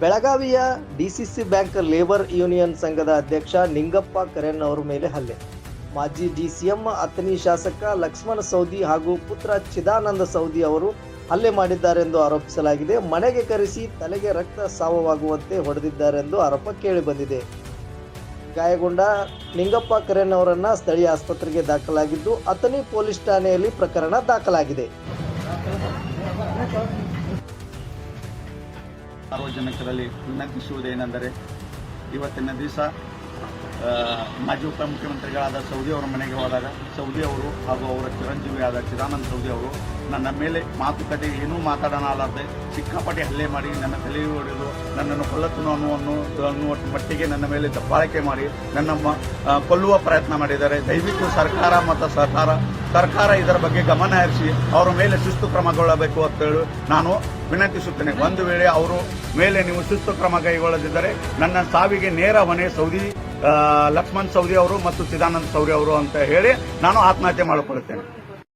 ಬೆಳಗಾವಿಯ DCC bank labour union ಸಂಘದ ಅಧ್ಯಕ್ಷ ನಿಂಗಪ್ಪ ಕರೆನ್ ಅವರ ಮೇಲೆ ಹಲ್ಲೆ. ಮಾಜಿ ಡಿಸಿಎಂ ಅತನಿ ಶಾಸಕ ಲಕ್ಷ್ಮಣ ಸೌದಿ ಹಾಗೂ ಪುತ್ರ ಚಿದಾನಂದ ಸೌದಿ ಅವರು ಹಲ್ಲೆ ಮಾಡಿದ್ದಾರೆಂದು ಆರೋಪಿಸಲಾಗಿದೆ. ಮನೆಗೆ ಕರೆಸಿ ತಲೆಗೆ ರಕ್ತ ಸಾವವಾಗುವಂತೆ ಹೊಡೆದಿದ್ದಾರೆಂದು ಆರೋಪ ಕೇಳಿಬಂದಿದೆ. ಗಾಯಗೊಂಡ ನಿಂಗಪ್ಪ ಕರೆನ್ ಅವರನ್ನ ಸ್ಥಳೀಯ ಆಸ್ಪತ್ರೆಗೆ ದಾಖಲಾಗಿದ್ದು ಅತನಿ ಪೊಲೀಸ್ ಠಾಣೆಯಲ್ಲಿ ಪ್ರಕರಣ ದಾಖಲಾಗಿದೆ. ಸಾರ್ವಜನಿಕರಲ್ಲಿ ವಿನಂತಿಸುವುದೇನೆಂದರೆ ಇವತ್ತಿನ ದಿವಸ ಮಾಜಿ ಉಪಮುಖ್ಯಮಂತ್ರಿಗಳಾದ ಸೌದಿ ಅವರ ಮನೆಗೆ ಹೋದಾಗ, ಸೌದಿ ಅವರು ಹಾಗೂ ಅವರ ಚಿರಂಜೀವಿಯಾದ ಚಿದಾನಂದ ಸೌದಿ ಅವರು ನನ್ನ ಮೇಲೆ ಮಾತುಕತೆ ಏನೂ ಮಾತಾಡೋಣಲಾರದೆ ಸಿಕ್ಕಾಪಟ್ಟೆ ಹಲ್ಲೆ ಮಾಡಿ, ನನ್ನ ತಲೆ ಹೊಡೆದು ನನ್ನನ್ನು ಕೊಲ್ಲತ್ತನು ಅನ್ನುವನ್ನು, ಅನ್ನುವ ಮಟ್ಟಿಗೆ ನನ್ನ ಮೇಲೆ ದಬ್ಬಾಳಿಕೆ ಮಾಡಿ, ನನ್ನ ಕೊಲ್ಲುವ ಪ್ರಯತ್ನ ಮಾಡಿದ್ದಾರೆ. ದಯವಿಟ್ಟು ಸರ್ಕಾರ ಮತ್ತು ಸರ್ಕಾರ ಸರ್ಕಾರ ಇದರ ಬಗ್ಗೆ ಗಮನ ಹರಿಸಿ, ಅವರ ಮೇಲೆ ಶಿಸ್ತು ಕ್ರಮಗೊಳ್ಳಬೇಕು ಅಂತ ಹೇಳಿ ನಾನು ವಿನಂತಿಸುತ್ತೇನೆ. ಒಂದು ವೇಳೆ ಅವರು ಮೇಲೆ ನೀವು ಶಿಸ್ತು ಕ್ರಮ ಕೈಗೊಳ್ಳದಿದ್ದರೆ ನನ್ನ ಸಾವಿಗೆ ನೇರ ಹೊಣೆ ಸೌದಿ ಲಕ್ಷ್ಮಣ್ ಸೌದಿ ಅವರು ಮತ್ತು ಚಿದಾನಂದ ಸೌರಿ ಅವರು ಅಂತ ಹೇಳಿ ನಾನು ಆತ್ಮಹತ್ಯೆ ಮಾಡಿಕೊಳ್ಳುತ್ತೇನೆ.